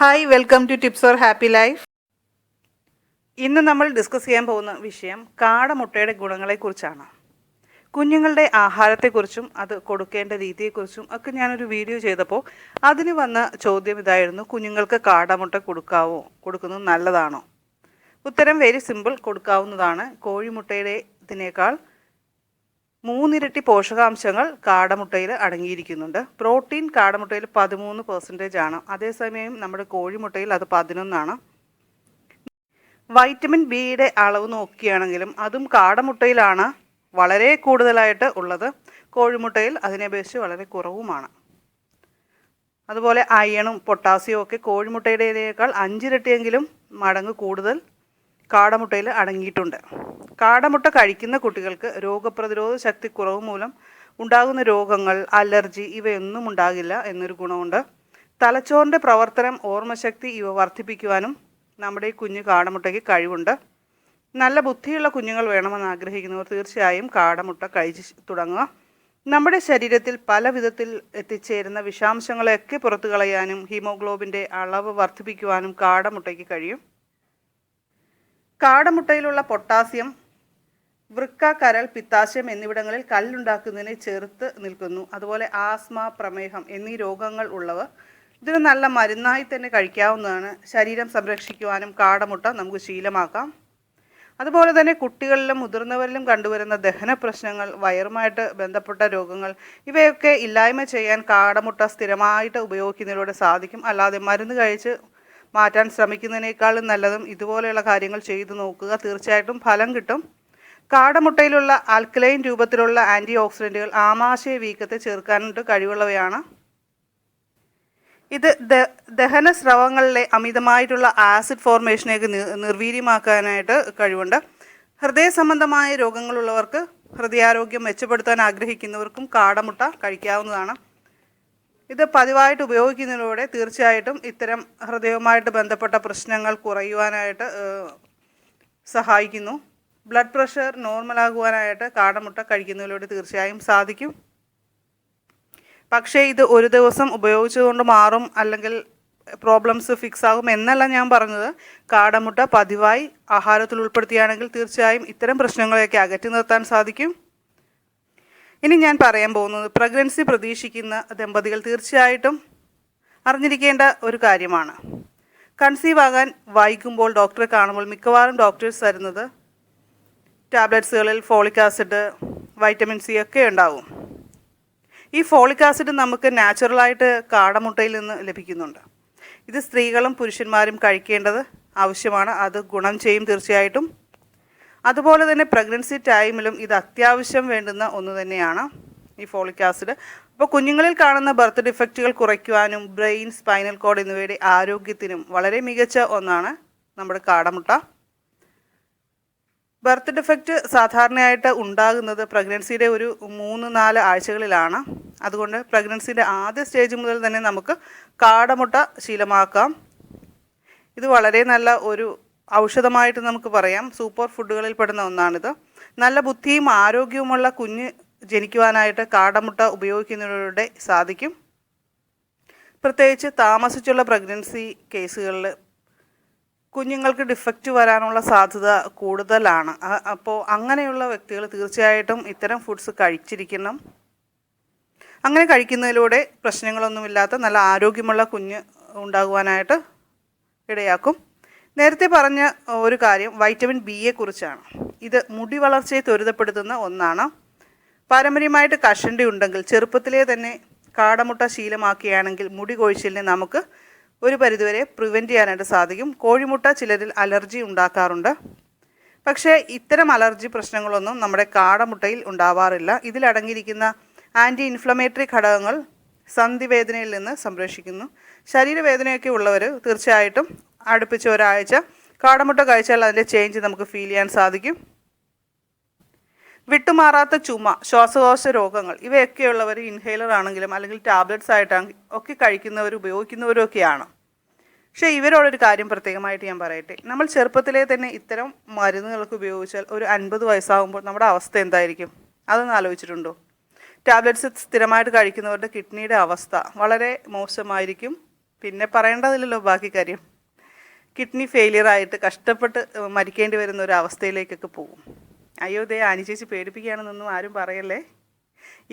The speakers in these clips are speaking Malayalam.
Hi welcome to tips for happy life ഇന്ന് നമ്മൾ ഡിസ്കസ് ചെയ്യാൻ പോകുന്ന വിഷയം കാടമുട്ടയുടെ ഗുണങ്ങളെക്കുറിച്ചാണ്. കുഞ്ഞുങ്ങളുടെ ആഹാരത്തെക്കുറിച്ചും അത് കൊടുക്കേണ്ട രീതിയെക്കുറിച്ചും ഒക്കെ ഞാനൊരു വീഡിയോ ചെയ്തപ്പോൾ അതിന് വന്ന ചോദ്യം ഇതായിരുന്നു കുഞ്ഞുങ്ങൾക്ക് കാടമുട്ട കൊടുക്കാവോ? കൊടുക്കുന്നത് നല്ലതാണോ? ഉത്തരം വെരി സിമ്പിൾ കൊടുക്കാവുന്നതാണ്. കോഴിമുട്ടയുടെ ഇതിനേക്കാൾ മൂന്നിരട്ടി പോഷകാംശങ്ങൾ കാടമുട്ടയിൽ അടങ്ങിയിരിക്കുന്നുണ്ട്. പ്രോട്ടീൻ കാടമുട്ടയിൽ പതിമൂന്ന് പെർസെന്റേജ് ആണ്. അതേസമയം നമ്മുടെ കോഴിമുട്ടയിൽ അത് പതിനൊന്നാണ്. വൈറ്റമിൻ ബിയുടെ അളവ് നോക്കുകയാണെങ്കിലും അതും കാടമുട്ടയിലാണ് വളരെ കൂടുതലായിട്ട് ഉള്ളത്. കോഴിമുട്ടയിൽ അതിനെ അപേക്ഷിച്ച് വളരെ കുറവുമാണ്. അതുപോലെ അയണും പൊട്ടാസ്യവും ഒക്കെ കോഴിമുട്ടയുടേതിനേക്കാൾ അഞ്ചിരട്ടിയെങ്കിലും മടങ്ങ് കൂടുതൽ കാടമുട്ടയിൽ അടങ്ങിയിട്ടുണ്ട്. കാടമുട്ട കഴിക്കുന്ന കുട്ടികൾക്ക് രോഗപ്രതിരോധ ശക്തി കുറവ് മൂലം ഉണ്ടാകുന്ന രോഗങ്ങൾ അലർജി ഇവയൊന്നും ഉണ്ടാകില്ല എന്നൊരു ഗുണമുണ്ട്. തലച്ചോറിന്റെ പ്രവർത്തനം ഓർമ്മശക്തി ഇവ വർദ്ധിപ്പിക്കുവാനും നമ്മുടെ ഈ കുഞ്ഞു കാടമുട്ടയ്ക്ക് കഴിവുണ്ട്. നല്ല ബുദ്ധിയുള്ള കുഞ്ഞുങ്ങൾ വേണമെന്ന് ആഗ്രഹിക്കുന്നവർ തീർച്ചയായും കാടമുട്ട കഴിച്ച് തുടങ്ങുക. നമ്മുടെ ശരീരത്തിൽ പല വിധത്തിൽ എത്തിച്ചേരുന്ന വിഷാംശങ്ങളെയൊക്കെ പുറത്തു കളയാനും ഹീമോഗ്ലോബിന്റെ അളവ് വർദ്ധിപ്പിക്കുവാനും കാടമുട്ടയ്ക്ക് കഴിയും. കാടമുട്ടയിലുള്ള പൊട്ടാസ്യം വൃക്ക കരൾ പിത്താശയം എന്നിവിടങ്ങളിൽ കല്ലുണ്ടാക്കുന്നതിനെ ചെറുത്ത് നിൽക്കുന്നു. അതുപോലെ ആസ്മ പ്രമേഹം എന്നീ രോഗങ്ങൾ ഉള്ളവർ ഇതിന് നല്ല മരുന്നായി തന്നെ കഴിക്കാവുന്നതാണ്. ശരീരം സംരക്ഷിക്കുവാനും കാടമുട്ട നമുക്ക് ശീലമാക്കാം. അതുപോലെ തന്നെ കുട്ടികളിലും മുതിർന്നവരിലും കണ്ടുവരുന്ന ദഹന പ്രശ്നങ്ങൾ വയറുമായിട്ട് ബന്ധപ്പെട്ട രോഗങ്ങൾ ഇവയൊക്കെ ഇല്ലായ്മ ചെയ്യാൻ കാടമുട്ട സ്ഥിരമായിട്ട് ഉപയോഗിക്കുന്നതിലൂടെ സാധിക്കും. അല്ലാതെ മരുന്ന് കഴിച്ച് മാറ്റാൻ ശ്രമിക്കുന്നതിനേക്കാളും നല്ലതും ഇതുപോലെയുള്ള കാര്യങ്ങൾ ചെയ്തു നോക്കുക. തീർച്ചയായിട്ടും ഫലം കിട്ടും. കാടമുട്ടയിലുള്ള ആൽക്കലൈൻ രൂപത്തിലുള്ള ആന്റി ഓക്സിഡന്റുകൾ ആമാശയ വീക്കത്തെ ചേർക്കാനായിട്ട് കഴിവുള്ളവയാണ്. ഇത് ദഹന സ്രവങ്ങളിലെ അമിതമായിട്ടുള്ള ആസിഡ് ഫോർമേഷനെയൊക്കെ നിർവീര്യമാക്കാനായിട്ട് കഴിവുണ്ട്. ഹൃദയ സംബന്ധമായ രോഗങ്ങളുള്ളവർക്ക് ഹൃദയാരോഗ്യം മെച്ചപ്പെടുത്താൻ ആഗ്രഹിക്കുന്നവർക്കും കാടമുട്ട കഴിക്കാവുന്നതാണ്. ഇത് പതിവായിട്ട് ഉപയോഗിക്കുന്നതിലൂടെ തീർച്ചയായിട്ടും ഇത്തരം ഹൃദയവുമായിട്ട് ബന്ധപ്പെട്ട പ്രശ്നങ്ങൾ കുറയുവാനായിട്ട് സഹായിക്കുന്നു. ബ്ലഡ് പ്രഷർ നോർമലാകുവാനായിട്ട് കാടമുട്ട കഴിക്കുന്നതിലൂടെ തീർച്ചയായും സാധിക്കും. പക്ഷേ ഇത് ഒരു ദിവസം ഉപയോഗിച്ചുകൊണ്ട് മാറും അല്ലെങ്കിൽ പ്രോബ്ലംസ് ഫിക്സ് ആകും എന്നല്ല ഞാൻ പറഞ്ഞത്. കാടമുട്ട പതിവായി ആഹാരത്തിൽ ഉൾപ്പെടുത്തിയാണെങ്കിൽ തീർച്ചയായും ഇത്തരം പ്രശ്നങ്ങളെയൊക്കെ അകറ്റി നിർത്താൻ സാധിക്കും. ഇനി ഞാൻ പറയാൻ പോകുന്നത് പ്രഗ്നൻസി പ്രതീക്ഷിക്കുന്ന ദമ്പതികൾ തീർച്ചയായിട്ടും അറിഞ്ഞിരിക്കേണ്ട ഒരു കാര്യമാണ്. കൺസീവ് ആകാൻ വൈകുമ്പോൾ ഡോക്ടറെ കാണുമ്പോൾ മിക്കവാറും ഡോക്ടേഴ്സ് തരുന്നത് ടാബ്ലറ്റ്സുകളിൽ ഫോളിക് ആസിഡ് വൈറ്റമിൻ സി ഒക്കെ ഉണ്ടാവും. ഈ ഫോളിക് ആസിഡ് നമുക്ക് നാച്ചുറലായിട്ട് കാടമുട്ടയിൽ നിന്ന് ലഭിക്കുന്നുണ്ട്. ഇത് സ്ത്രീകളും പുരുഷന്മാരും കഴിക്കേണ്ടത് ആവശ്യമാണ്. അത് ഗുണം ചെയ്യും തീർച്ചയായിട്ടും. അതുപോലെ തന്നെ പ്രഗ്നൻസി ടൈമിലും ഇത് അത്യാവശ്യം വേണ്ടുന്ന ഒന്ന് തന്നെയാണ് ഈ ഫോളിക് ആസിഡ് അപ്പോൾ കുഞ്ഞുങ്ങളിൽ കാണുന്ന ബർത്ത് ഡിഫക്റ്റുകൾ കുറയ്ക്കുവാനും ബ്രെയിൻ സ്പൈനൽ കോഡ് എന്നിവയുടെ ആരോഗ്യത്തിനും വളരെ മികച്ച ഒന്നാണ് നമ്മുടെ കാടമുട്ട. ബർത്ത് ഡിഫക്റ്റ് സാധാരണയായിട്ട് ഉണ്ടാകുന്നത് പ്രഗ്നൻസിയുടെ ഒരു മൂന്ന് നാല് ആഴ്ചകളിലാണ്. അതുകൊണ്ട് പ്രഗ്നൻസിയുടെ ആദ്യ സ്റ്റേജ് മുതൽ തന്നെ നമുക്ക് കാടമുട്ട ശീലമാക്കാം. ഇത് വളരെ നല്ല ഒരു ഔഷധമായിട്ട് നമുക്ക് പറയാം. സൂപ്പർ ഫുഡുകളിൽ പെടുന്ന ഒന്നാണിത്. നല്ല ബുദ്ധിയും ആരോഗ്യവുമുള്ള കുഞ്ഞ് ജനിക്കുവാനായിട്ട് കാടമുട്ട ഉപയോഗിക്കുന്നതിലൂടെ സാധിക്കും. പ്രത്യേകിച്ച് താമസിച്ചുള്ള പ്രഗ്നൻസി കേസുകളിൽ കുഞ്ഞുങ്ങൾക്ക് ഡിഫക്റ്റ് വരാനുള്ള സാധ്യത കൂടുതലാണ്. അപ്പോൾ അങ്ങനെയുള്ള വ്യക്തികൾ തീർച്ചയായിട്ടും ഇത്തരം ഫുഡ്സ് കഴിച്ചിരിക്കണം. അങ്ങനെ കഴിക്കുന്നതിലൂടെ പ്രശ്നങ്ങളൊന്നുമില്ലാത്ത നല്ല ആരോഗ്യമുള്ള കുഞ്ഞ് ഉണ്ടാകുവാനായിട്ട് ഇടയാക്കും. നേരത്തെ പറഞ്ഞ ഒരു കാര്യം വൈറ്റമിൻ ബിയെ കുറിച്ചാണ്. ഇത് മുടി വളർച്ചയെ ത്വരിതപ്പെടുത്തുന്ന ഒന്നാണ്. പാരമ്പര്യമായിട്ട് കഷണ്ടി ഉണ്ടെങ്കിൽ ചെറുപ്പത്തിലേ തന്നെ കാടമുട്ട ശീലമാക്കുകയാണെങ്കിൽ മുടി കൊഴിച്ചിലിനെ നമുക്ക് ഒരു പരിധിവരെ പ്രിവെന്റ് ചെയ്യാനായിട്ട് സാധിക്കും. കോഴിമുട്ട ചിലരിൽ അലർജി ഉണ്ടാക്കാറുണ്ട്. പക്ഷേ ഇത്തരം അലർജി പ്രശ്നങ്ങളൊന്നും നമ്മുടെ കാടമുട്ടയിൽ ഉണ്ടാവാറില്ല. ഇതിലടങ്ങിയിരിക്കുന്ന ആന്റി ഇൻഫ്ലമേറ്ററി ഘടകങ്ങൾ സന്ധിവേദനയിൽ നിന്ന് സംരക്ഷിക്കുന്നു. ശരീരവേദനയൊക്കെ ഉള്ളവർ തീർച്ചയായിട്ടും അടുപ്പിച്ച് ഒരാഴ്ച. കാടമുട്ട കഴിച്ചാൽ അതിന്റെ ചേഞ്ച് നമുക്ക് ഫീൽ ചെയ്യാൻ സാധിക്കും. വിട്ടുമാറാത്ത ചുമ ശ്വാസകോശ രോഗങ്ങൾ ഇവയൊക്കെയുള്ളവർ ഇൻഹേലർ ആണെങ്കിലും അല്ലെങ്കിൽ ടാബ്ലറ്റ്സ് ആയിട്ടാണ് ഒക്കെ കഴിക്കുന്നവർ ഉപയോഗിക്കുന്നവരും ഒക്കെയാണ്. പക്ഷേ ഇവരോടൊരു കാര്യം പ്രത്യേകമായിട്ട് ഞാൻ പറയട്ടെ. നമ്മൾ ചെറുപ്പത്തിലേ തന്നെ ഇത്തരം മരുന്നുകൾക്ക് ഉപയോഗിച്ചാൽ ഒരു അൻപത് വയസ്സാകുമ്പോൾ നമ്മുടെ അവസ്ഥ എന്തായിരിക്കും? അതൊന്ന് ആലോചിച്ചിട്ടുണ്ടോ? ടാബ്ലറ്റ്സ് സ്ഥിരമായിട്ട് കഴിക്കുന്നവരുടെ കിഡ്നിയുടെ അവസ്ഥ വളരെ മോശമായിരിക്കും. പിന്നെ പറയേണ്ടതില്ലല്ലോ ബാക്കി കാര്യം. കിഡ്നി ഫെയിലിയർ ആയിട്ട് കഷ്ടപ്പെട്ട് മരിക്കേണ്ടി വരുന്ന ഒരു അവസ്ഥയിലേക്കൊക്കെ പോകും. അയ്യോ ദേ അനുചേച്ചി ചേച്ചി പേടിപ്പിക്കുകയാണെന്നൊന്നും ആരും പറയല്ലേ?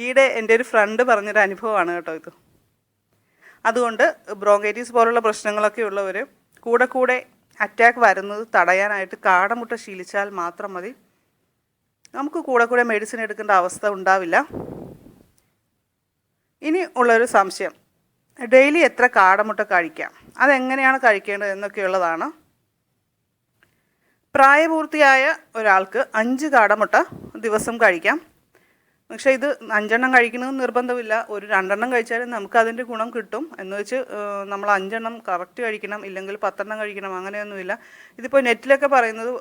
ഈയിടെ എന്റെ ഒരു ഫ്രണ്ട് പറഞ്ഞൊരു അനുഭവമാണ് കേട്ടോ ഇത്. അതുകൊണ്ട് ബ്രോങ്കൈറ്റീസ് പോലുള്ള പ്രശ്നങ്ങളൊക്കെ ഉള്ളവർ കൂടെ കൂടെ അറ്റാക്ക് വരുന്നത് തടയാനായിട്ട് കാടമുട്ട ശീലിച്ചാൽ മാത്രം മതി. നമുക്ക് കൂടെ കൂടെ മെഡിസിൻ എടുക്കേണ്ട അവസ്ഥ ഉണ്ടാവില്ല. ഇനി ഉള്ളൊരു സംശയം. ഡെയിലി എത്ര കാടമുട്ട കഴിക്കാം? അതെങ്ങനെയാണ് കഴിക്കേണ്ടത് എന്നൊക്കെയുള്ളതാണ്. പ്രായപൂർത്തിയായ ഒരാൾക്ക് അഞ്ച് കാടമുട്ട ദിവസം കഴിക്കാം. പക്ഷേ ഇത് അഞ്ചെണ്ണം കഴിക്കണമെന്ന് നിർബന്ധമില്ല. ഒരു രണ്ടെണ്ണം കഴിച്ചാലും നമുക്ക് അതിന്റെ ഗുണം കിട്ടും എന്ന് വെച്ച് നമ്മൾ അഞ്ചെണ്ണം കറക്റ്റ് കഴിക്കണം ഇല്ലെങ്കിൽ പത്തെണ്ണം കഴിക്കണം അങ്ങനെയൊന്നുമില്ല. ഇതിപ്പോൾ നെറ്റിലൊക്കെ പറയുന്നത്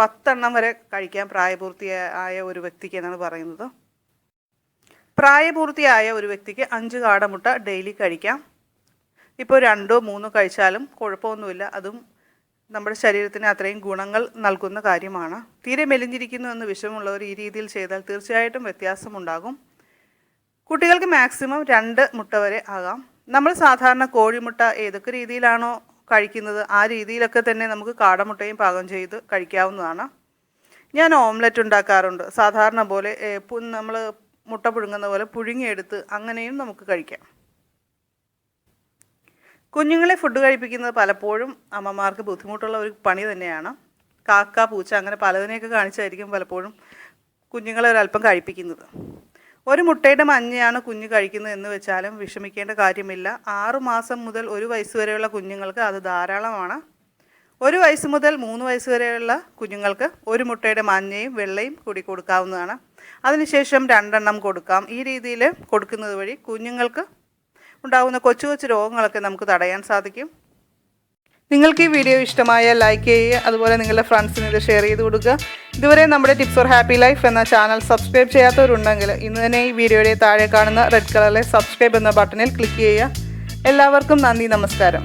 പത്തെണ്ണം വരെ കഴിക്കാം പ്രായപൂർത്തിയായ ഒരു വ്യക്തിക്ക് എന്നാണ് പറയുന്നത്. പ്രായപൂർത്തിയായ ഒരു വ്യക്തിക്ക് അഞ്ച് കാടമുട്ട ഡെയിലി കഴിക്കാം. ഇപ്പോൾ രണ്ടോ മൂന്നോ കഴിച്ചാലും കുഴപ്പമൊന്നുമില്ല. അതും നമ്മുടെ ശരീരത്തിന് അത്രയും ഗുണങ്ങൾ നൽകുന്ന കാര്യമാണ്. തീരെ മെലിഞ്ഞിരിക്കുന്നു എന്ന് വിഷമുള്ളവർ ഈ രീതിയിൽ ചെയ്താൽ തീർച്ചയായിട്ടും വ്യത്യാസമുണ്ടാകും. കുട്ടികൾക്ക് മാക്സിമം രണ്ട് മുട്ട വരെ ആകാം. നമ്മൾ സാധാരണ കോഴിമുട്ട ഏതൊക്കെ രീതിയിലാണോ കഴിക്കുന്നത് ആ രീതിയിലൊക്കെ തന്നെ നമുക്ക് കാടമുട്ടയും പാകം ചെയ്ത് കഴിക്കാവുന്നതാണ്. ഞാൻ ഓംലെറ്റ് ഉണ്ടാക്കാറുണ്ട്. സാധാരണ പോലെ നമ്മൾ മുട്ട പുഴുങ്ങുന്ന പോലെ പുഴുങ്ങിയെടുത്ത് അങ്ങനെയും നമുക്ക് കഴിക്കാം. കുഞ്ഞുങ്ങളെ ഫുഡ് കഴിപ്പിക്കുന്നത് പലപ്പോഴും അമ്മമാർക്ക് ബുദ്ധിമുട്ടുള്ള ഒരു പണി തന്നെയാണ്. കാക്ക പൂച്ച അങ്ങനെ പലതിനെയൊക്കെ കാണിച്ചായിരിക്കും പലപ്പോഴും കുഞ്ഞുങ്ങളെ ഒരല്പം കഴിപ്പിക്കുന്നത്. ഒരു മുട്ടയുടെ മഞ്ഞയാണ് കുഞ്ഞ് കഴിക്കുന്നത് എന്ന് വെച്ചാലും വിഷമിക്കേണ്ട കാര്യമില്ല. ആറു മാസം മുതൽ ഒരു വയസ്സ് വരെയുള്ള കുഞ്ഞുങ്ങൾക്ക് അത് ധാരാളമാണ്. ഒരു വയസ്സ് മുതൽ മൂന്ന് വയസ്സ് വരെയുള്ള കുഞ്ഞുങ്ങൾക്ക് ഒരു മുട്ടയുടെ മഞ്ഞയും വെള്ളയും കൂടി കൊടുക്കാവുന്നതാണ്. അതിനുശേഷം രണ്ടെണ്ണം കൊടുക്കാം. ഈ രീതിയിൽ കൊടുക്കുന്നത് വഴി കുഞ്ഞുങ്ങൾക്ക് ഉണ്ടാകുന്ന കൊച്ചു കൊച്ചു രോഗങ്ങളൊക്കെ നമുക്ക് തടയാൻ സാധിക്കും. നിങ്ങൾക്ക് ഈ വീഡിയോ ഇഷ്ടമായ ലൈക്ക് ചെയ്യുക അതുപോലെ നിങ്ങളുടെ ഫ്രണ്ട്സിന് ഇത് ഷെയർ ചെയ്ത് കൊടുക്കുക. ഇതുവരെ നമ്മുടെ ടിപ്സ് ഫോർ ഹാപ്പി ലൈഫ് എന്ന ചാനൽ സബ്സ്ക്രൈബ് ചെയ്യാത്തവരുണ്ടെങ്കിൽ ഇന്ന് തന്നെ ഈ വീഡിയോയുടെ താഴെ കാണുന്ന റെഡ് കളറിലെ സബ്സ്ക്രൈബ് എന്ന ബട്ടണിൽ ക്ലിക്ക് ചെയ്യുക. എല്ലാവർക്കും നന്ദി നമസ്കാരം.